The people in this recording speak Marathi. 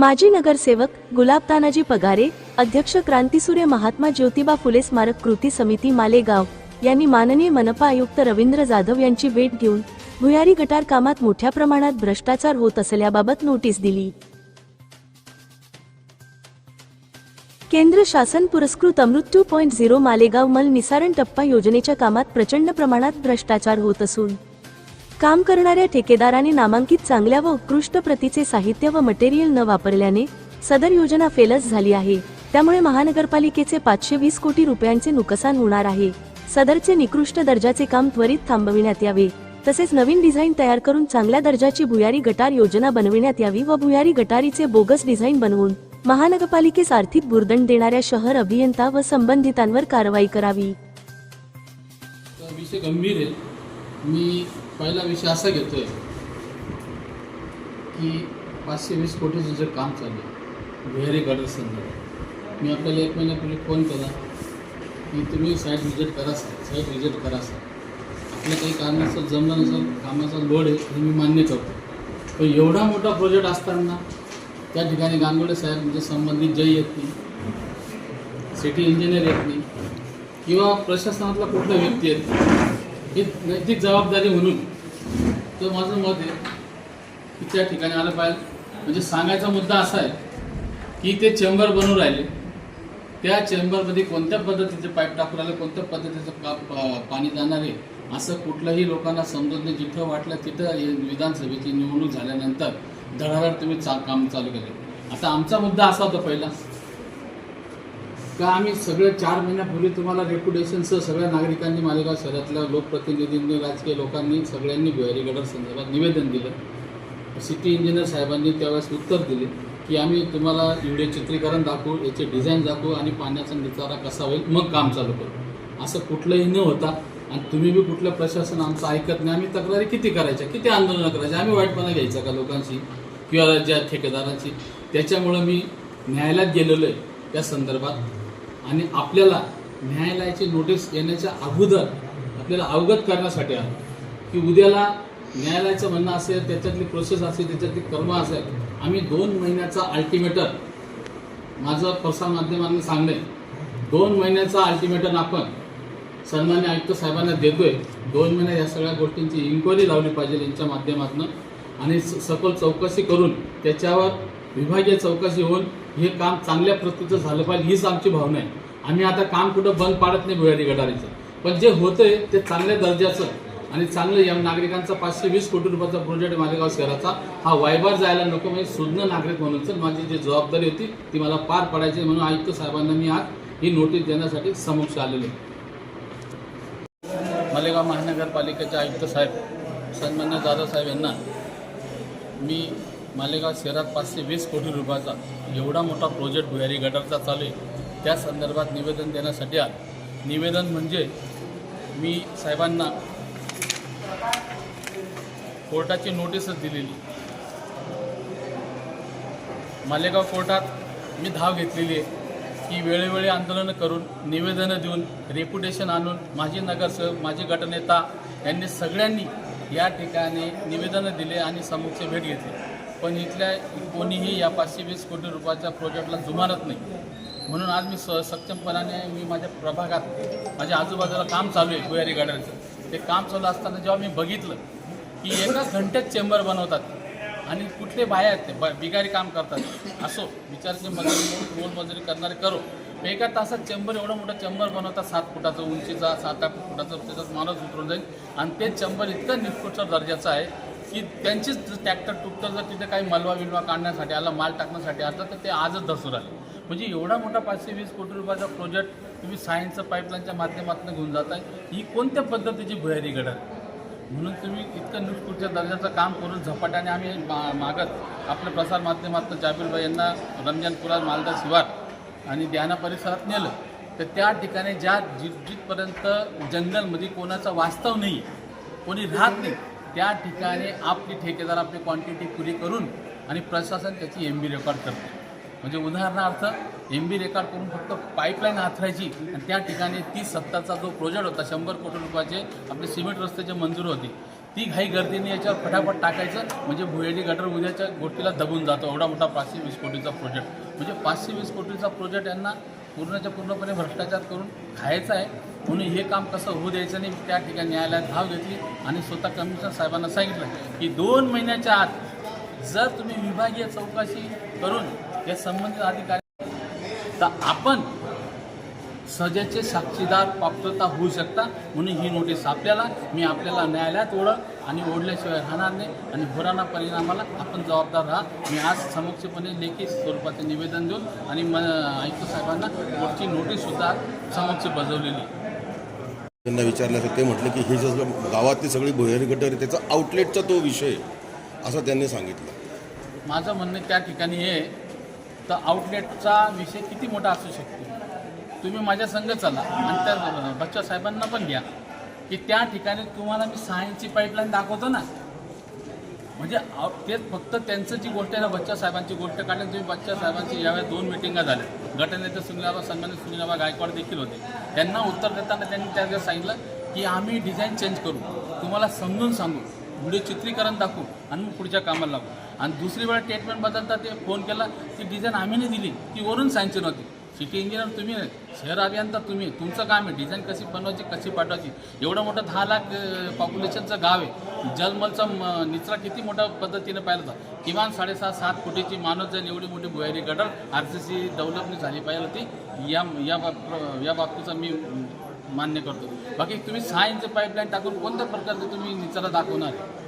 माजी नगरसेवक गुलाब तानाजी पगारे अध्यक्ष क्रांतीसूर्य महात्मा ज्योतिबा फुले स्मारक कृती समिती मालेगाव यांनी माननीय मनपा आयुक्त रवींद्र जाधव यांची भेट घेऊन भुयारी गटार कामात मोठ्या प्रमाणात भ्रष्टाचार होत असल्याबाबत नोटीस दिली. केंद्र शासन पुरस्कृत Amrut two point zero Malegaon मल निसारण टप्पा योजनेच्या कामात प्रचंड प्रमाणात भ्रष्टाचार होत असून काम करणाऱ्या ठेकेदाराने नामांकित चांगल्या व उत्कृष्ट प्रतीचे साहित्य व मटेरियल न वापरल्याने सदर योजना फेलच झाली आहे. त्यामुळे महानगरपालिकेचे पाचशे वीस कोटी रुपयांचे नुकसान होणार आहे. सदरचे निकृष्ट दर्जाचे काम त्वरित थांबविण्यात यावे. तसेच नवीन डिझाईन तयार करून चांगल्या दर्जाची भुयारी गटार योजना बनविण्यात यावी व भुयारी गटारीचे बोगस डिझाईन बनवून महानगरपालिकेस आर्थिक बुरदंड देणाऱ्या शहर अभियंता व संबंधितांवर कारवाई करावी. विषय गंभीर आहे. मी पहिला विषय असा घेतोय की पाचशे वीस कोटीचं जे काम चालू आहे भुयारी गडर संदर्भात मी आपल्याला एक महिन्यापूर्वी फोन केला की तुम्ही साईट व्हिजिट करा सर साईट व्हिजिट करा सर आपल्या काही कारणाचं जमलं नसेल कामाचा लोड आहे हे मी मान्य करतो. पण एवढा मोठा प्रोजेक्ट असताना त्या ठिकाणी गांगुडे साहेब म्हणजे संबंधित जय येत नाही सिटी इंजिनियर येत नाही किंवा प्रशासनातला कुठला व्यक्ती येत नाही ही नैतिक जबाबदारी म्हणून तर माझं मत आहे की त्या ठिकाणी आलं पाहिजे. म्हणजे सांगायचा मुद्दा असा आहे की ते चेंबर बनून राहिले. त्या चेंबरमध्ये कोणत्या पद्धतीचे पाईप टाकून राहिले कोणत्या पद्धतीचं का पा- पाणी जाणार आहे असं कुठलंही लोकांना समजत नाही. जिथं वाटलं तिथं विधानसभेची निवडणूक झाल्यानंतर धडाधड तुम्ही चा काम चालू केले. आता आमचा मुद्दा असा होता पहिला. का आम्ही सगळे चार महिन्यापूर्वी तुम्हाला रेप्युटेशनसह सगळ्या नागरिकांनी मालेगाव शहरातल्या लोकप्रतिनिधींनी राजकीय लोकांनी सगळ्यांनी भुयारी गडर संदर्भात निवेदन दिलं. सिटी इंजिनियर साहेबांनी त्यावेळेस उत्तर दिले की आम्ही तुम्हाला व्हिडिओ चित्रीकरण दाखवू याचे डिझाईन दाखवू आणि पाण्याचा निचारा कसा होईल मग काम चालू करू. असं कुठलंही न होता आणि तुम्ही बी कुठलं प्रशासन आमचं ऐकत नाही आम्ही तक्रारी किती करायच्या किती आंदोलनं करायच्या आम्ही वाईटपणा घ्यायचा का लोकांशी किंवा ज्या ठेकेदारांची त्याच्यामुळं मी न्यायालयात गेलेलो आहे. त्या संदर्भात आणि आपल्याला न्यायालयाची नोटीस येण्याच्या अगोदर आपल्याला अवगत करण्यासाठी आलं. की उद्याला न्यायालयाचं म्हणणं असेल त्याच्यातली प्रोसेस असेल त्याच्यातली कर्म असेल आम्ही दोन महिन्याचा अल्टिमेटर माझं प्रसारमाध्यमांना सांगणे दोन महिन्याचा अल्टिमेटम आपण सन्मान्य आयुक्त साहेबांना देतोय. दोन महिने या सगळ्या गोष्टींची इन्क्वायरी लावली पाहिजे यांच्या माध्यमातून. आणि स- सखोल चौकशी करून त्याच्यावर विभागीय चौकशी होऊन हे काम चांगल्या प्रतीचं झालं पाहिजे हीच आमची भावना आहे. आम्ही आता काम कुठं बंद पाडत नाही भुयारी गटारीचं पण जे होतंय ते चांगल्या दर्जाचं आणि चांगलं या नागरिकांचा पाचशे वीस कोटी रुपयाचा प्रोजेक्ट मालेगाव शहराचा हा वायबार जायला नको म्हणजे सुज्ञ नागरिक म्हणून माझी जी जबाबदारी होती ती मला पार पाडायची म्हणून आयुक्त साहेबांना मी आज ही नोटीस देण्यासाठी समक्ष आलेलो मालेगाव महानगरपालिकेचे आयुक्त साहेब सन्मान्य जाधव साहेब यांना मी मालेगाव शहरात पाचशे वीस कोटी रुपयाचा एवढा मोठा प्रोजेक्ट भुयारी गटारचा चालू आहे. त्या संदर्भात निवेदन देण्यासाठी आलं. निवेदन म्हणजे मी साहेबांना कोर्टाची नोटीसच दिलेली. मालेगाव कोर्टात मी धाव घेतलेली आहे. की वेळोवेळी आंदोलनं करून निवेदनं देऊन रेप्युटेशन आणून माजी नगरसेवक माजी गटनेता यांनी सगळ्यांनी या ठिकाणी निवेदनं दिले आणि समोरचे भेट घेतली. पण इथल्या कोणीही या पाचशे वीस कोटी रुपयाच्या प्रोजेक्टला जुमानत नाही. म्हणून आज मी स सक्षमपणाने मी माझ्या प्रभागात माझ्या आजूबाजूला काम चालू आहे भुयारी गार्डनचं ते काम चालू असताना जेव्हा मी बघितलं की एका घंट्यात चेंबर बनवतात आणि कुठले बाया आहेत ते ब- बिगारी काम करतात. असो विचारचे मजुरी रोलमजुरी करणारे करो. एका तासात चेंबर एवढं मोठं चेंबर बनवतात सात फुटाचं उंचीचा सात आठ फुटाचं त्याच्यात माणूस उतरून जाईल. आणि ते चेंबर इतकं निष्कृष्ट दर्जाचं आहे की त्यांचीच ट्रॅक्टर टुकटर जर तिथे काही मलवा बिलवा काढण्यासाठी आला माल टाकण्यासाठी आता तर ते आजच धसून आले. म्हणजे एवढा मोठा पाचशे वीस कोटी रुपयाचा प्रोजेक्ट तुम्ही सायन्सचं पाईपलाईनच्या माध्यमातून घेऊन जाताय ही कोणत्या पद्धतीची भुयारी घडत? म्हणून तुम्ही इतकं न्यूजपूरच्या दर्जाचं काम करून झपाट्याने आम्ही मा मागत आपल्या प्रसारमाध्यमातून जाबीरबाई यांना रमजानपुरा मालदा शिवार आणि द्याना परिसरात नेलं. तर त्या ठिकाणी ज्या जित जिथपर्यंत जंगलमध्ये कोणाचं वास्तव नाही आहे कोणी राहत नाही त्या ठिकाणी आपली ठेकेदार आपली क्वांटिटी पुरी करून आणि प्रशासन त्याची एम बी रेकॉर्ड करते. म्हणजे उदाहरणार्थ एम बी रेकॉर्ड करून फक्त पाईपलाईन हाथरायची आणि त्या ठिकाणी तीस सत्ताचा जो प्रोजेक्ट होता शंभर कोटी रुपयाचे आपले सिमेंट रस्त्याचे मंजूर होती ती घाई गर्दीने याच्यावर फटाफट टाकायचं म्हणजे भुयारी गटर उद्याच्या गोष्टीला दबून जातो एवढा मोठा पाचशे वीस कोटीचा प्रोजेक्ट म्हणजे पाचशे वीस कोटीचा प्रोजेक्ट यांना पूर्णच्या पूर्णपणे भ्रष्टाचार करून खायचा आहे. म्हणून हे काम कसं होऊ द्यायचं नाही त्या ठिकाणी न्यायालयात धाव घेतली आणि स्वतः कमिशनर साहेबांना सांगितलं की दोन महिन्याच्या आत जर तुम्ही विभागीय चौकशी करून या संबंधित अधिकारी तर आपण सजाचे साक्षीदार पात्रता होऊ शकता म्हणून ही नोटीस आपल्याला मी आपल्याला न्यायालयात ओढ आणि ओढल्याशिवाय राहणार नाही आणि होणाऱ्या परिणामाला आपण जबाबदार राहा मी आज समक्षपणे लेखी स्वरूपाचे निवेदन देऊन आणि म आयुक्त साहेबांना पुढची नोटीससुद्धा समक्ष बजावलेली आहे. त्यांना विचारलं तर ते म्हटलं की हे जसं गावातली सगळी भुयारी गटर त्याचा आउटलेटचा तो विषय असं त्यांनी सांगितलं. माझं म्हणणं त्या ठिकाणी हे आहे, तर आउटलेटचा विषय किती मोठा असू शकतो? तुम्ही माझ्या संघ चला आणि त्या बच्चा साहेबांना पण घ्या की त्या ठिकाणी तुम्हाला मी सहा इंची पाईपलाईन दाखवतो ना म्हणजे तेच फक्त त्यांचं जी गोष्ट आहे ना बच्चा साहेबांची गोष्ट काढली तुम्ही बच्चा साहेबांची यावेळी दोन मिटिंगा झाल्या गटनेते सुनीलाबा सन्मानित सुनीलाबा गायकवाड देखील होते. त्यांना उत्तर देताना त्यांनी त्या सांगितलं की आम्ही डिझाईन चेंज करू. तुम्हाला समजून सांगू. व्हिडिओ चित्रीकरण दाखवू आणि मग पुढच्या कामाला लागू. आणि दुसरी वेळा ट्रीटमेंट बदलता ते फोन केला ती डिझाईन आम्ही नाही दिली ती वरून सांगची होती सिटी इंजिनियर तुम्ही शहर अभियंता तुम्ही तुमचं काम आहे डिझाईन कशी बनवायची कशी पाठवायची? एवढं मोठं दहा लाख पॉप्युलेशनचं गाव आहे. जलमलचा म- निचरा किती मोठ्या पद्धतीनं पाहिलं होता? किमान साडेसहा सात कोटीची मानव जाईल एवढी मोठी भुयारी gutter R C C development झाली पाहिजे होती. या या बाब या बाबतीचा मी मान्य करतो. बाकी तुम्ही सहा इंच पाईपलाईन टाकून कोणत्या प्रकारचं तुम्ही निचरा दाखवणार? आहे